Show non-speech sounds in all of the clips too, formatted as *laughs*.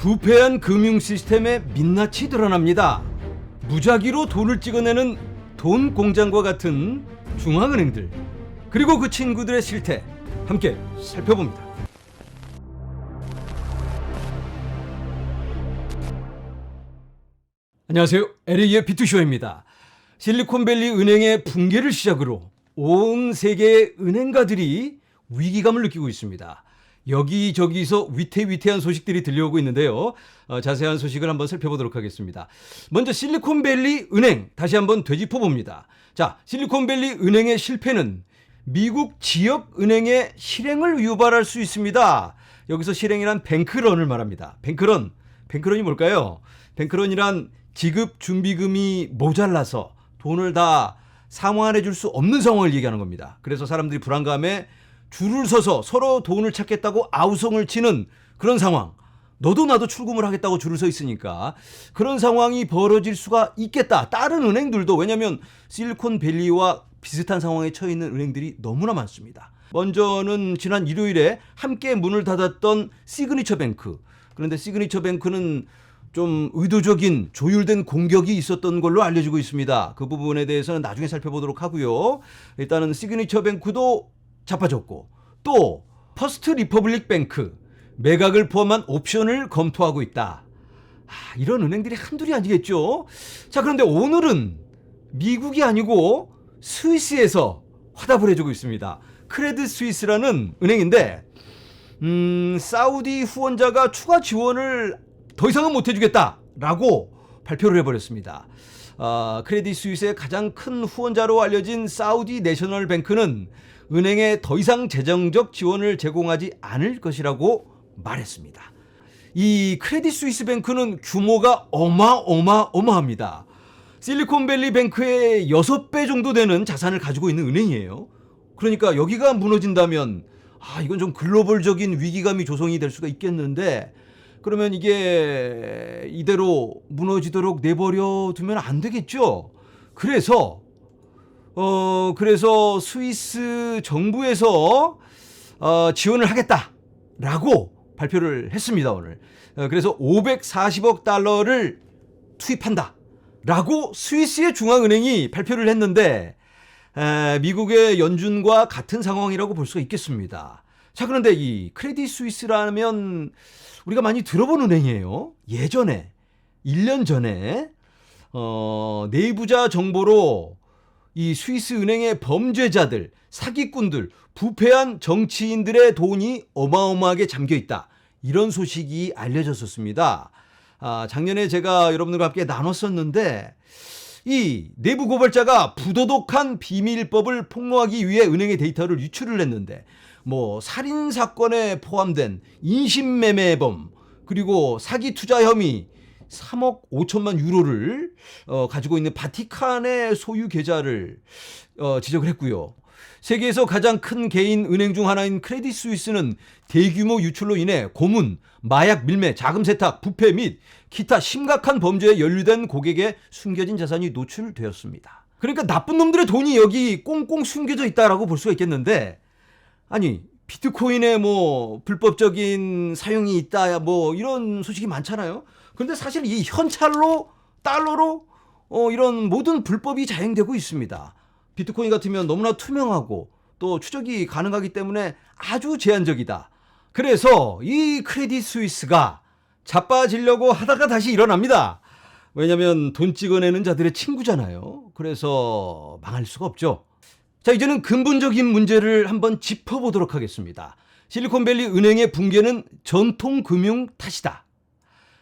부패한 금융 시스템의 민낯이 드러납니다. 무작위로 돈을 찍어내는 돈 공장과 같은 중앙은행들 그리고 그 친구들의 실태 함께 살펴봅니다. 안녕하세요. LA의 비투쇼입니다. 실리콘밸리 은행의 붕괴를 시작으로 온 세계의 은행가들이 위기감을 느끼고 있습니다. 여기저기서 위태위태한 소식들이 들려오고 있는데요. 어, 자세한 소식을 한번 살펴보도록 하겠습니다. 먼저 실리콘밸리 은행 다시 한번 되짚어 봅니다. 자, 실리콘밸리 은행의 실패는 미국 지역 은행의 실행을 유발할 수 있습니다. 여기서 실행이란 뱅크런을 말합니다. 뱅크런. 뱅크런이 뭘까요? 뱅크런이란 지급 준비금이 모자라서 돈을 다 상환해 줄 수 없는 상황을 얘기하는 겁니다. 그래서 사람들이 불안감에 줄을 서서 서로 돈을 찾겠다고 아우성을 치는 그런 상황. 너도 나도 출금을 하겠다고 줄을 서 있으니까 그런 상황이 벌어질 수가 있겠다. 다른 은행들도 왜냐하면 실리콘밸리와 비슷한 상황에 처해 있는 은행들이 너무나 많습니다. 먼저는 지난 일요일에 함께 문을 닫았던 시그니처 뱅크. 그런데 시그니처 뱅크는 좀 의도적인 조율된 공격이 있었던 걸로 알려지고 있습니다. 그 부분에 대해서는 나중에 살펴보도록 하고요. 일단은 시그니처 뱅크도 자빠졌고 또 퍼스트 리퍼블릭 뱅크 매각을 포함한 옵션을 검토하고 있다. 아, 이런 은행들이 한둘이 아니겠죠. 자, 그런데 오늘은 미국이 아니고 스위스에서 화답을 해주고 있습니다. 크레드 스위스라는 은행인데, 음, 사우디 후원자가 추가 지원을 더 이상은 못 해주겠다라고 발표를 해버렸습니다. 아, 크레딧 스위스의 가장 큰 후원자로 알려진 사우디 내셔널 뱅크는 은행에 더 이상 재정적 지원을 제공하지 않을 것이라고 말했습니다. 이 크레딧 스위스 뱅크는 규모가 어마어마어마합니다. 실리콘밸리 뱅크의 6배 정도 되는 자산을 가지고 있는 은행이에요. 그러니까 여기가 무너진다면 아, 이건 좀 글로벌적인 위기감이 조성이 될 수가 있겠는데 그러면 이게 이대로 무너지도록 내버려 두면 안 되겠죠. 그래서 어 그래서 스위스 정부에서 어, 지원을 하겠다라고 발표를 했습니다 오늘. 어, 그래서 540억 달러를 투입한다 라고 스위스의 중앙은행이 발표를 했는데 에, 미국의 연준과 같은 상황이라고 볼 수가 있겠습니다. 자 그런데 이 크레딧 스위스라면 우리가 많이 들어본 은행이에요. 예전에 1년 전에 어, 내부자 정보로 이 스위스 은행의 범죄자들, 사기꾼들, 부패한 정치인들의 돈이 어마어마하게 잠겨 있다. 이런 소식이 알려졌었습니다. 아, 작년에 제가 여러분들과 함께 나눴었는데 이 내부 고발자가 부도덕한 비밀법을 폭로하기 위해 은행의 데이터를 유출을 했는데 뭐 살인 사건에 포함된 인신매매범 그리고 사기 투자 혐의 3억 5천만 유로를 어, 가지고 있는 바티칸의 소유 계좌를 어, 지적을 했고요. 세계에서 가장 큰 개인 은행 중 하나인 크레딧 스위스는 대규모 유출로 인해 고문, 마약 밀매, 자금 세탁, 부패 및 기타 심각한 범죄에 연루된 고객의 숨겨진 자산이 노출되었습니다. 그러니까 나쁜 놈들의 돈이 여기 꽁꽁 숨겨져 있다라고 볼 수가 있겠는데 아니 비트코인에 뭐 불법적인 사용이 있다 뭐 이런 소식이 많잖아요. 그런데 사실 이 현찰로 달러로 어 이런 모든 불법이 자행되고 있습니다. 비트코인 같으면 너무나 투명하고 또 추적이 가능하기 때문에 아주 제한적이다. 그래서 이 크레딧 스위스가 자빠지려고 하다가 다시 일어납니다. 왜냐면 돈 찍어내는 자들의 친구잖아요. 그래서 망할 수가 없죠. 자, 이제는 근본적인 문제를 한번 짚어보도록 하겠습니다. 실리콘밸리 은행의 붕괴는 전통 금융 탓이다.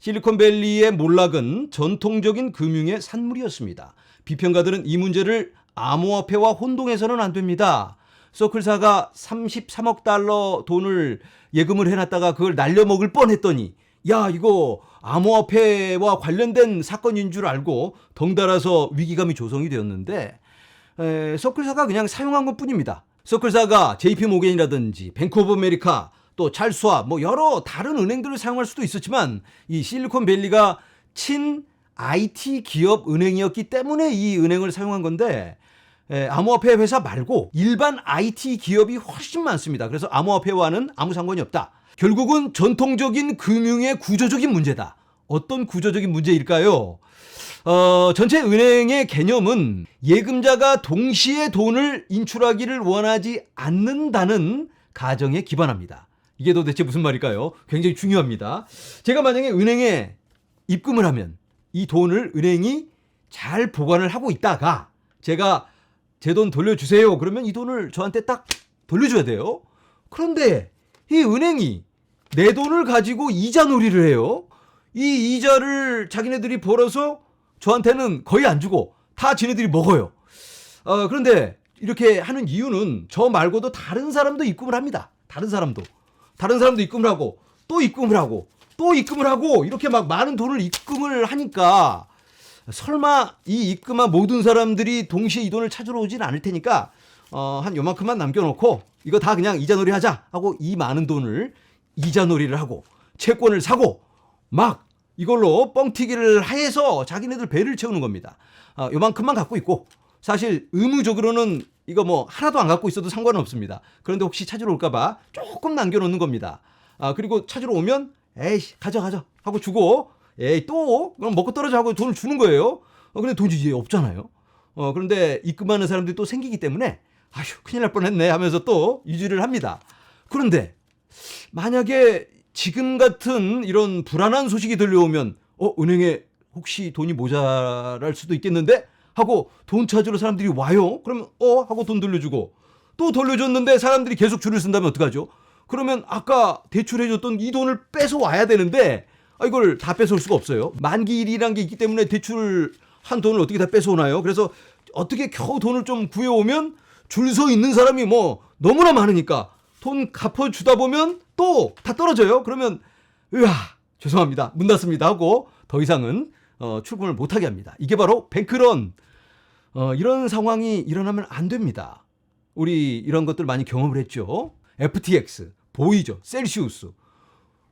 실리콘밸리의 몰락은 전통적인 금융의 산물이었습니다. 비평가들은 이 문제를 암호화폐와 혼동해서는 안 됩니다. 서클사가 33억 달러 돈을 예금을 해놨다가 그걸 날려먹을 뻔했더니 야 이거 암호화폐와 관련된 사건인 줄 알고 덩달아서 위기감이 조성이 되었는데 에, 서클사가 그냥 사용한 것 뿐입니다. 서클사가 JP 모겐이라든지 뱅크 오브 아메리카 또 찰스와 뭐 여러 다른 은행들을 사용할 수도 있었지만 이 실리콘밸리가 친 IT 기업 은행이었기 때문에 이 은행을 사용한 건데 에, 암호화폐 회사 말고 일반 IT 기업이 훨씬 많습니다. 그래서 암호화폐와는 아무 상관이 없다. 결국은 전통적인 금융의 구조적인 문제다. 어떤 구조적인 문제일까요? 어, 전체 은행의 개념은 예금자가 동시에 돈을 인출하기를 원하지 않는다는 가정에 기반합니다. 이게 도대체 무슨 말일까요? 굉장히 중요합니다. 제가 만약에 은행에 입금을 하면 이 돈을 은행이 잘 보관을 하고 있다가 제가 제 돈 돌려주세요. 그러면 이 돈을 저한테 딱 돌려줘야 돼요. 그런데 이 은행이 내 돈을 가지고 이자 놀이를 해요. 이 이자를 자기네들이 벌어서 저한테는 거의 안 주고 다 지네들이 먹어요. 어, 그런데 이렇게 하는 이유는 저 말고도 다른 사람도 입금을 합니다. 다른 사람도. 다른 사람도 입금을 하고 또 입금을 하고 또 입금을 하고 이렇게 막 많은 돈을 입금을 하니까 설마 이 입금한 모든 사람들이 동시에 이 돈을 찾으러 오진 않을 테니까 어, 한 요만큼만 남겨놓고 이거 다 그냥 이자놀이 하자 하고 이 많은 돈을 이자놀이를 하고 채권을 사고 막 이걸로 뻥튀기를 해서 자기네들 배를 채우는 겁니다. 아, 요만큼만 갖고 있고 사실 의무적으로는 이거 뭐 하나도 안 갖고 있어도 상관은 없습니다. 그런데 혹시 찾으러 올까봐 조금 남겨놓는 겁니다. 아 그리고 찾으러 오면 에이 가져 가져 하고 주고 에이 또 그럼 먹고 떨어져 하고 돈을 주는 거예요. 어, 근데 돈이 이제 없잖아요. 어 그런데 입금하는 사람들이 또 생기기 때문에 아휴 큰일 날 뻔했네 하면서 또 유지를 합니다. 그런데 만약에 지금 같은 이런 불안한 소식이 들려오면 어 은행에 혹시 돈이 모자랄 수도 있겠는데 하고 돈 찾으러 사람들이 와요. 그러면 어 하고 돈 돌려주고 또 돌려줬는데 사람들이 계속 줄을 쓴다면 어떡하죠? 그러면 아까 대출해줬던 이 돈을 뺏어 와야 되는데 아, 이걸 다 뺏어올 수가 없어요. 만기일이란 게 있기 때문에 대출 한 돈을 어떻게 다 뺏어오나요? 그래서 어떻게 겨우 돈을 좀 구해오면 줄 서 있는 사람이 뭐 너무나 많으니까 돈 갚아주다 보면 또 다 떨어져요. 그러면 으아 죄송합니다 문 닫습니다 하고 더 이상은 어, 출근을 못하게 합니다. 이게 바로 뱅크런 어, 이런 상황이 일어나면 안 됩니다. 우리 이런 것들 많이 경험을 했죠. FTX, 보이죠, 셀시우스.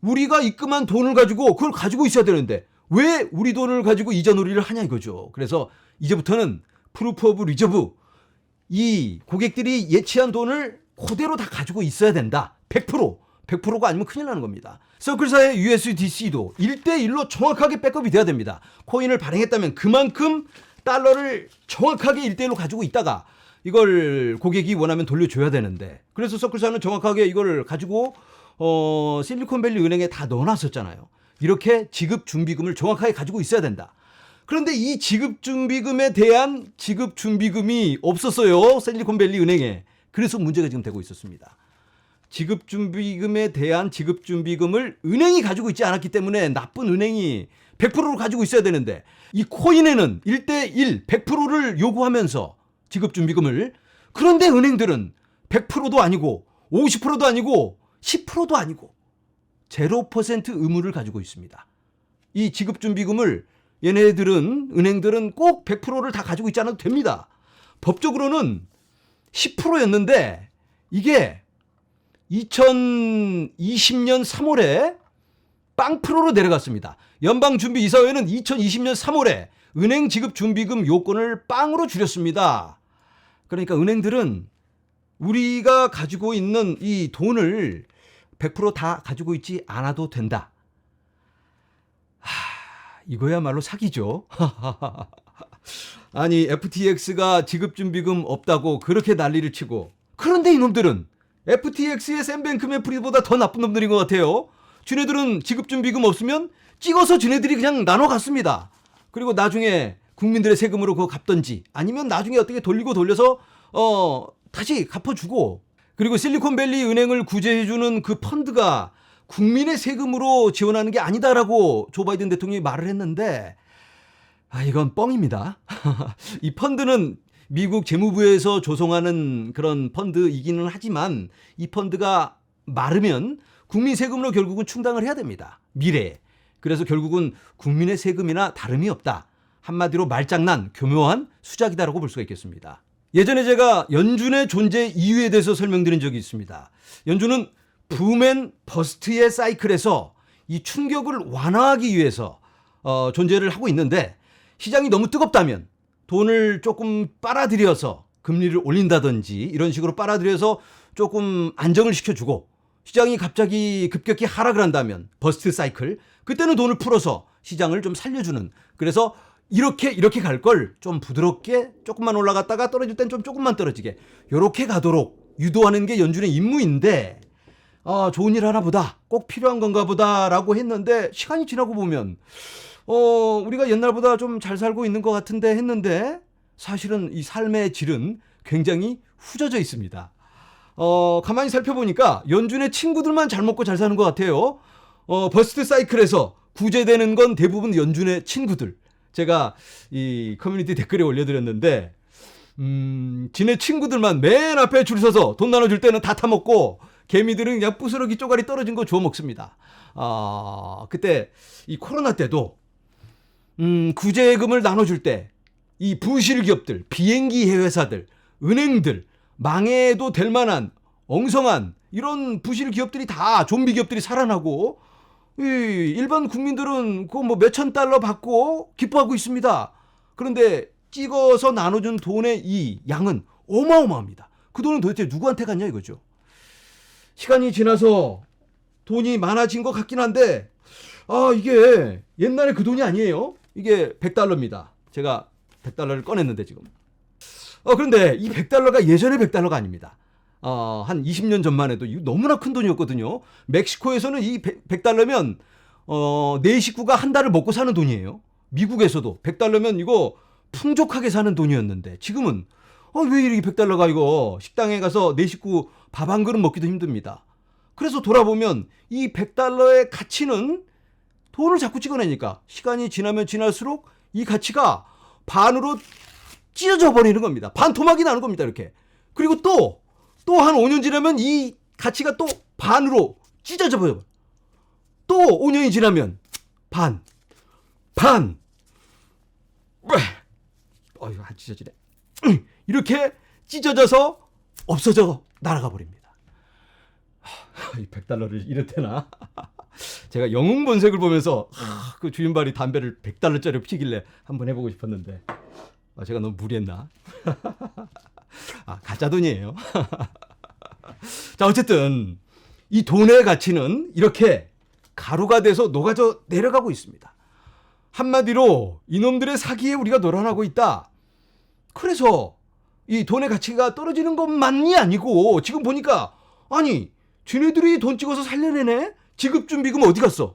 우리가 입금한 돈을 가지고 그걸 가지고 있어야 되는데 왜 우리 돈을 가지고 이자 놀이를 하냐 이거죠. 그래서 이제부터는 프루프 오브 리저브 이 고객들이 예치한 돈을 그대로 다 가지고 있어야 된다. 100%. 100%가 아니면 큰일 나는 겁니다. 서클사의 USDC도 1대1로 정확하게 백업이 돼야 됩니다. 코인을 발행했다면 그만큼 달러를 정확하게 1대1로 가지고 있다가 이걸 고객이 원하면 돌려줘야 되는데 그래서 서클사는 정확하게 이걸 가지고 어, 실리콘밸리 은행에 다 넣어놨었잖아요. 이렇게 지급 준비금을 정확하게 가지고 있어야 된다. 그런데 이 지급 준비금에 대한 지급 준비금이 없었어요. 실리콘밸리 은행에. 그래서 문제가 지금 되고 있었습니다. 지급 준비금에 대한 지급 준비금을 은행이 가지고 있지 않았기 때문에 나쁜 은행이 100%를 가지고 있어야 되는데 이 코인에는 1대1 100%를 요구하면서 지급 준비금을 그런데 은행들은 100%도 아니고 50%도 아니고 10%도 아니고 0% 의무를 가지고 있습니다. 이 지급 준비금을 얘네들은 은행들은 꼭 100%를 다 가지고 있지 않아도 됩니다. 법적으로는 10%였는데 이게 2020년 3월에 빵프로로 내려갔습니다. 연방준비이사회는 2020년 3월에 은행 지급 준비금 요건을 빵으로 줄였습니다. 그러니까 은행들은 우리가 가지고 있는 이 돈을 100%다 가지고 있지 않아도 된다. 하, 이거야말로 사기죠. *laughs* 아니 FTX가 지급준비금 없다고 그렇게 난리를 치고 그런데 이놈들은 FTX의 샘뱅크맨 프리보다 더 나쁜 놈들인 것 같아요. 쥐네들은 지급준비금 없으면 찍어서 쥐네들이 그냥 나눠 갔습니다. 그리고 나중에 국민들의 세금으로 그거 갚던지 아니면 나중에 어떻게 돌리고 돌려서 어 다시 갚아주고 그리고 실리콘밸리 은행을 구제해주는 그 펀드가 국민의 세금으로 지원하는 게 아니다라고 조 바이든 대통령이 말을 했는데 아, 이건 뻥입니다. *laughs* 이 펀드는 미국 재무부에서 조성하는 그런 펀드이기는 하지만 이 펀드가 마르면 국민 세금으로 결국은 충당을 해야 됩니다. 미래에. 그래서 결국은 국민의 세금이나 다름이 없다. 한마디로 말장난, 교묘한 수작이다라고 볼 수가 있겠습니다. 예전에 제가 연준의 존재 이유에 대해서 설명드린 적이 있습니다. 연준은 붐앤 버스트의 사이클에서 이 충격을 완화하기 위해서 어, 존재를 하고 있는데 시장이 너무 뜨겁다면 돈을 조금 빨아들여서 금리를 올린다든지 이런 식으로 빨아들여서 조금 안정을 시켜주고 시장이 갑자기 급격히 하락을 한다면 버스트 사이클 그때는 돈을 풀어서 시장을 좀 살려주는 그래서 이렇게 이렇게 갈 걸 좀 부드럽게 조금만 올라갔다가 떨어질 땐 좀 조금만 떨어지게 요렇게 가도록 유도하는 게 연준의 임무인데 아 좋은 일 하나 보다 꼭 필요한 건가 보다라고 했는데 시간이 지나고 보면 어 우리가 옛날보다 좀 잘 살고 있는 것 같은데 했는데 사실은 이 삶의 질은 굉장히 후져져 있습니다. 어, 가만히 살펴보니까 연준의 친구들만 잘 먹고 잘 사는 것 같아요. 어, 버스트 사이클에서 구제되는 건 대부분 연준의 친구들. 제가 이 커뮤니티 댓글에 올려드렸는데, 음, 지네 친구들만 맨 앞에 줄 서서 돈 나눠줄 때는 다 타먹고, 개미들은 그냥 부스러기 쪼가리 떨어진 거 주워 먹습니다. 아, 그때 이 코로나 때도, 음, 구제금을 나눠줄 때, 이 부실 기업들, 비행기 회사들, 은행들, 망해도 될 만한 엉성한 이런 부실 기업들이 다 좀비 기업들이 살아나고 이 일반 국민들은 그 뭐 몇천 달러 받고 기뻐하고 있습니다. 그런데 찍어서 나눠준 돈의 이 양은 어마어마합니다. 그 돈은 도대체 누구한테 갔냐 이거죠. 시간이 지나서 돈이 많아진 것 같긴 한데 아 이게 옛날에 그 돈이 아니에요. 이게 100달러입니다. 제가 100달러를 꺼냈는데 지금 어, 그런데 이 100달러가 예전의 100달러가 아닙니다. 어, 한 20년 전만 해도 너무나 큰 돈이었거든요. 멕시코에서는 이 100, 달러면 어, 네 식구가 한 달을 먹고 사는 돈이에요. 미국에서도 100달러면 이거 풍족하게 사는 돈이었는데 지금은 어, 왜 이렇게 100달러가 이거 식당에 가서 네 식구 밥 한 그릇 먹기도 힘듭니다. 그래서 돌아보면 이 100달러의 가치는 돈을 자꾸 찍어내니까 시간이 지나면 지날수록 이 가치가 반으로 찢어져 버리는 겁니다. 반토막이 나는 겁니다. 이렇게. 그리고 또, 또 한 5년 지나면 이 가치가 또 반으로 찢어져 버려. 또 5년이 지나면 반, 반. 어이구, 안 찢어지네. 이렇게 찢어져서 없어져 날아가 버립니다. 하, 이 100달러를 이렇게나. 제가 영웅 본색을 보면서 하, 그 주인발이 담배를 100달러짜리 피길래 한번 해보고 싶었는데 아, 제가 너무 무리했나? 아, 가짜 돈이에요. *laughs* 자, 어쨌든 이 돈의 가치는 이렇게 가루가 돼서 녹아져 내려가고 있습니다. 한마디로 이놈들의 사기에 우리가 놀아나고 있다. 그래서 이 돈의 가치가 떨어지는 것만이 아니고 지금 보니까 아니 쟤네들이 돈 찍어서 살려내네? 지급준비금 어디 갔어?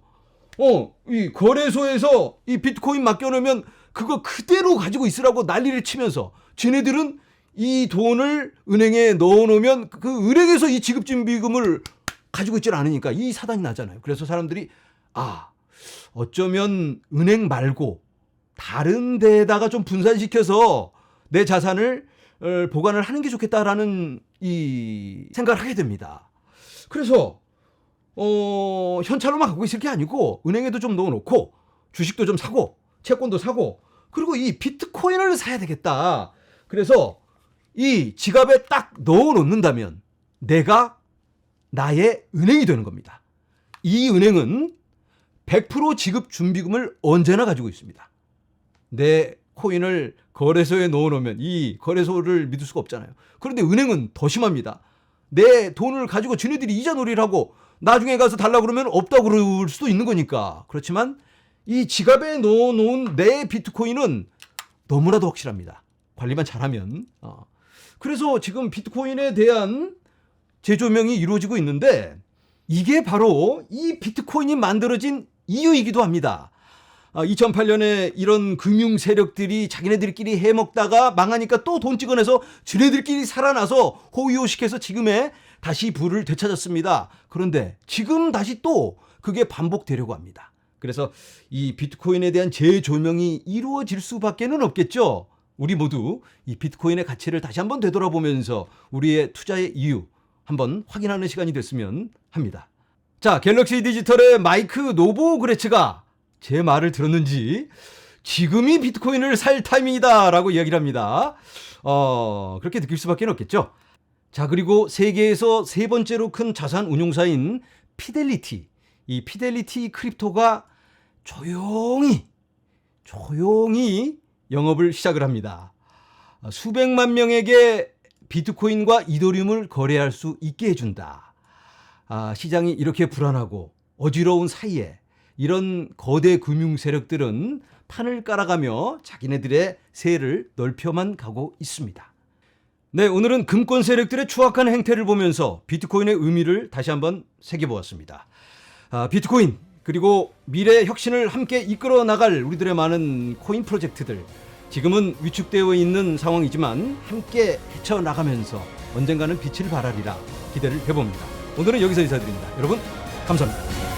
어, 이 거래소에서 이 비트코인 맡겨놓으면 그거 그대로 가지고 있으라고 난리를 치면서 쟤네들은 이 돈을 은행에 넣어놓으면 그 은행에서 이 지급준비금을 가지고 있질 않으니까 이 사단이 나잖아요. 그래서 사람들이 아 어쩌면 은행 말고 다른 데에다가 좀 분산시켜서 내 자산을 어, 보관을 하는 게 좋겠다라는 이 생각을 하게 됩니다. 그래서 어, 현찰로만 갖고 있을 게 아니고 은행에도 좀 넣어놓고 주식도 좀 사고 채권도 사고 그리고 이 비트코인을 사야 되겠다. 그래서 이 지갑에 딱 넣어 놓는다면 내가 나의 은행이 되는 겁니다. 이 은행은 100% 지급 준비금을 언제나 가지고 있습니다. 내 코인을 거래소에 넣어 놓으면 이 거래소를 믿을 수가 없잖아요. 그런데 은행은 더 심합니다. 내 돈을 가지고 지네들이 이자 놀이를 하고 나중에 가서 달라고 그러면 없다고 그럴 수도 있는 거니까. 그렇지만 이 지갑에 넣어 놓은 내 비트코인은 너무나도 확실합니다. 관리만 잘하면. 어. 그래서 지금 비트코인에 대한 재조명이 이루어지고 있는데 이게 바로 이 비트코인이 만들어진 이유이기도 합니다. 2008년에 이런 금융 세력들이 자기네들끼리 해먹다가 망하니까 또 돈 찍어내서 지네들끼리 살아나서 호위호식해서 지금의 다시 부를 되찾았습니다. 그런데 지금 다시 또 그게 반복되려고 합니다. 그래서 이 비트코인에 대한 재조명이 이루어질 수밖에는 없겠죠. 우리 모두 이 비트코인의 가치를 다시 한번 되돌아보면서 우리의 투자의 이유 한번 확인하는 시간이 됐으면 합니다. 자, 갤럭시 디지털의 마이크 노보 그레츠가 제 말을 들었는지 지금이 비트코인을 살 타이밍이다라고 이야기를 합니다. 어, 그렇게 느낄 수밖에 없겠죠. 자, 그리고 세계에서 세 번째로 큰 자산 운용사인 피델리티. 이 피델리티 크립토가 조용히, 조용히 영업을 시작을 합니다. 수백만 명에게 비트코인과 이더리움을 거래할 수 있게 해준다. 아, 시장이 이렇게 불안하고 어지러운 사이에 이런 거대 금융 세력들은 판을 깔아가며 자기네들의 세를 넓혀만 가고 있습니다. 네, 오늘은 금권 세력들의 추악한 행태를 보면서 비트코인의 의미를 다시 한번 새겨보았습니다. 아, 비트코인 그리고 미래 혁신을 함께 이끌어 나갈 우리들의 많은 코인 프로젝트들 지금은 위축되어 있는 상황이지만 함께 헤쳐나가면서 언젠가는 빛을 발하리라 기대를 해봅니다. 오늘은 여기서 인사드립니다. 여러분 감사합니다.